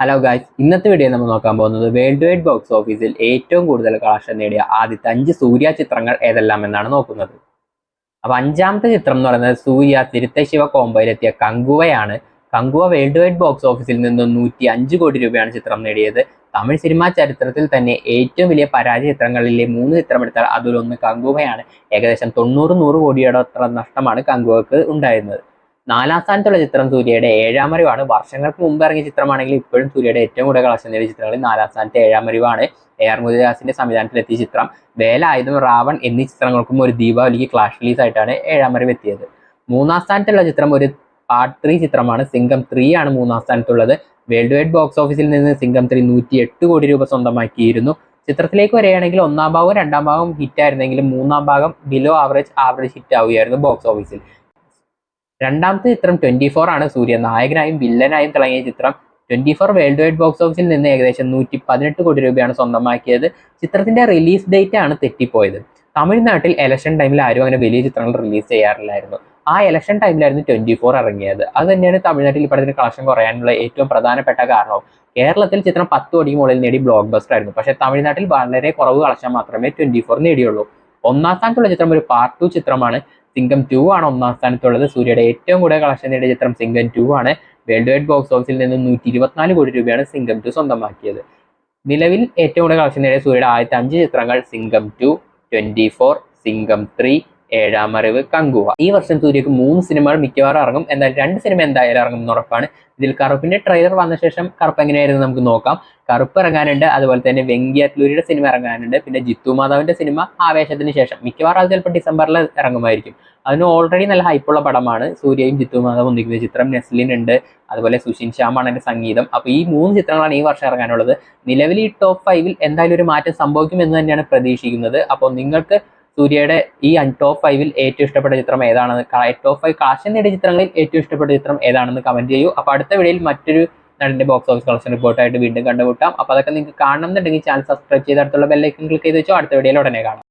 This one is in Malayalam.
ഹലോ ഗായ്സ് ഇന്നത്തെ വീഡിയോ നമ്മൾ നോക്കാൻ പോകുന്നത് വേൾഡ് വൈഡ് ബോക്സ് ഓഫീസിൽ ഏറ്റവും കൂടുതൽ കളക്ഷൻ നേടിയ ആദ്യത്തെ അഞ്ച് സൂര്യ ചിത്രങ്ങൾ ഏതെല്ലാം എന്നാണ് നോക്കുന്നത്. അപ്പൊ അഞ്ചാമത്തെ ചിത്രം എന്ന് പറയുന്നത് സൂര്യ തിരുത്ത ശിവ കോംബോയിലെത്തിയ കങ്കുവയാണ്. കങ്കുവ വേൾഡ് വൈഡ് ബോക്സ് ഓഫീസിൽ നിന്ന് നൂറ്റി അഞ്ച് കോടി രൂപയാണ് ചിത്രം നേടിയത്. തമിഴ് സിനിമാ ചരിത്രത്തിൽ തന്നെ ഏറ്റവും വലിയ പരാജയ ചിത്രങ്ങളിലെ മൂന്ന് ചിത്രം എടുത്താൽ അതിലൊന്ന് കങ്കുവയാണ്. ഏകദേശം തൊണ്ണൂറ് നൂറ് കോടിയുടെ അത്ര നഷ്ടമാണ് കങ്കുവക്ക് ഉണ്ടായിരുന്നത്. നാലാം സ്ഥാനത്തുള്ള ചിത്രം സൂര്യയുടെ ഏഴാം അറിവാണ് വർഷങ്ങൾക്ക് മുമ്പ് ഇറങ്ങിയ ചിത്രമാണെങ്കിൽ ഇപ്പോഴും സൂര്യയുടെ ഏറ്റവും കൂടുതൽ കളക്ഷൻ നേടിയ ചിത്രങ്ങളിൽ നാലാം സ്ഥാനത്തെ ഏഴാം അറിവാണ് എ ആർ മുരുദാസിന്റെ സംവിധാനത്തിലെത്തിയ ചിത്രം. വേല ആയുധം റാവൺ എന്നീ ചിത്രങ്ങൾക്കും ഒരു ദീപാവലിക്ക് ക്ലാഷ് റിലീസ് ആയിട്ടാണ് ഏഴാം അറിവ് എത്തിയത്. മൂന്നാം സ്ഥാനത്തുള്ള ചിത്രം ഒരു പാർട്ട് ത്രീ ചിത്രമാണ്. സിംഗം ത്രീ ആണ് മൂന്നാം സ്ഥാനത്തുള്ളത്. വേൾഡ് വൈഡ് ബോക്സ് ഓഫീസിൽ നിന്ന് സിംഗം ത്രീ നൂറ്റി എട്ട് കോടി രൂപ സ്വന്തമാക്കിയിരുന്നു. ചിത്രത്തിലേക്ക് വരികയാണെങ്കിൽ ഒന്നാം ഭാഗവും രണ്ടാം ഭാഗവും ഹിറ്റ് ആയിരുന്നെങ്കിലും മൂന്നാം ഭാഗം ബിലോ ആവറേജ് ആവറേജ് ഹിറ്റ് ആവുകയായിരുന്നു ബോക്സ് ഓഫീസിൽ. രണ്ടാമത്തെ ചിത്രം ട്വന്റി ഫോർ ആണ്. സൂര്യ നായകനായും വില്ലനായും തിളങ്ങിയ ചിത്രം twenty four world wide box ഓഫീസിൽ നിന്ന് ഏകദേശം നൂറ്റി പതിനെട്ട് കോടി രൂപയാണ് സ്വന്തമാക്കിയത്. ചിത്രത്തിന്റെ റിലീസ് ഡേറ്റ് ആണ് തെറ്റിപ്പോയത്. തമിഴ്നാട്ടിൽ എലക്ഷൻ ടൈമിൽ ആരും അങ്ങനെ വലിയ ചിത്രങ്ങൾ റിലീസ് ചെയ്യാറില്ലായിരുന്നു. ആ എലക്ഷൻ ടൈമിലായിരുന്നു ട്വന്റി ഫോർ ഇറങ്ങിയത്. അത് തന്നെയാണ് തമിഴ്നാട്ടിൽ പടത്തിന് കളക്ഷൻ കുറയാനുള്ള ഏറ്റവും പ്രധാനപ്പെട്ട കാരണവും. കേരളത്തിൽ ചിത്രം പത്ത് കോടിക്ക് മുകളിൽ നേടി ബ്ലോക്ക് ബസ്റ്റർ ആയിരുന്നു. പക്ഷേ തമിഴ്നാട്ടിൽ വളരെ കുറവ് കളക്ഷൻ മാത്രമേ ട്വന്റി ഫോർ നേടിയുള്ളൂ. ഒന്നാം സ്ഥാനത്തുള്ള ചിത്രം ഒരു പാർട്ട് ടു ചിത്രമാണ്. സിംഗം ടു ആണ് ഒന്നാം സ്ഥാനത്തുള്ളത്. സൂര്യയുടെ ഏറ്റവും കൂടുതൽ കളക്ഷൻ നേടിയ ചിത്രം സിംഗം ടു ആണ്. വേൾഡ് വൈഡ് ബോക്സ് ഓഫീസിൽ നിന്ന് നൂറ്റി ഇരുപത്തിനാല് കോടി രൂപയാണ് സിംഗം ടു സ്വന്തമാക്കിയത്. നിലവിൽ ഏറ്റവും കൂടുതൽ കളക്ഷൻ നേടിയ സൂര്യയുടെ ആദ്യത്തെ അഞ്ച് ചിത്രങ്ങൾ Singam two twenty four Singam three ഏഴാം അറിവ് കങ്കുവ. ഈ വർഷം സൂര്യക്ക് മൂന്ന് സിനിമകൾ മിക്കവാറും ഇറങ്ങും. എന്നാൽ രണ്ട് സിനിമ എന്തായാലും ഇറങ്ങും ഉറപ്പാണ്. ഇതിൽ കറുപ്പിന്റെ ട്രെയിലർ വന്ന ശേഷം കറുപ്പ് എങ്ങനെയായിരുന്നു നമുക്ക് നോക്കാം. കറുപ്പ് ഇറങ്ങാനുണ്ട്. അതുപോലെ തന്നെ വെങ്കിയത്ലൂരിയുടെ സിനിമ ഇറങ്ങാനുണ്ട്. പിന്നെ ജിത്തു മാധവന്റെ സിനിമ ആവേശത്തിന് ശേഷം. മിക്കവാറും അത് ചിലപ്പോൾ ഡിസംബറിൽ ഇറങ്ങുമായിരിക്കും. അതിന് ഓൾറെഡി നല്ല ഹൈപ്പുള്ള പടമാണ്. സൂര്യയും ജിത്തു മാധവ് ഒന്നിക്കുന്ന ചിത്രം നെസ്ലിൻ ഉണ്ട്. അതുപോലെ സുഷിൻ ശ്യാമാണ് അതിന്റെ സംഗീതം. അപ്പോൾ ഈ മൂന്ന് ചിത്രങ്ങളാണ് ഈ വർഷം ഇറങ്ങാനുള്ളത്. നിലവിൽ ഈ ടോപ്പ് ഫൈവിൽ എന്തായാലും ഒരു മാറ്റം സംഭവിക്കും എന്ന് തന്നെയാണ് പ്രതീക്ഷിക്കുന്നത്. അപ്പോൾ നിങ്ങൾക്ക് സൂര്യയുടെ ഈ ടോപ്പ് ഫൈവിൽ ഏറ്റവും ഇഷ്ടപ്പെട്ട ചിത്രം ഏതാണെന്ന് ടോപ്പ് ഫൈവ് കളക്ഷൻ നേടിയ ചിത്രങ്ങളിൽ ഏറ്റവും ഇഷ്ടപ്പെട്ട ചിത്രം ഏതാണെന്ന് കമന്റ് ചെയ്യൂ. അപ്പോൾ അടുത്ത വീഡിയോയിൽ മറ്റൊരു നടന്റെ ബോക്സ് ഓഫീസ് കളക്ഷൻ റിപ്പോർട്ടായിട്ട് വീണ്ടും കണ്ടുമുട്ടാം. അപ്പോൾ അതൊക്കെ നിങ്ങൾക്ക് കാണണം എന്നുണ്ടെങ്കിൽ ചാനൽ സബ്സ്ക്രൈബ് ചെയ്ത് അടുത്തുള്ള ബെല്ലൈക്കൻ ക്ലിക്ക് ചെയ്ത് വെച്ചോ. അടുത്ത വീഡിയോയിൽ ഉടനെ കാണാം.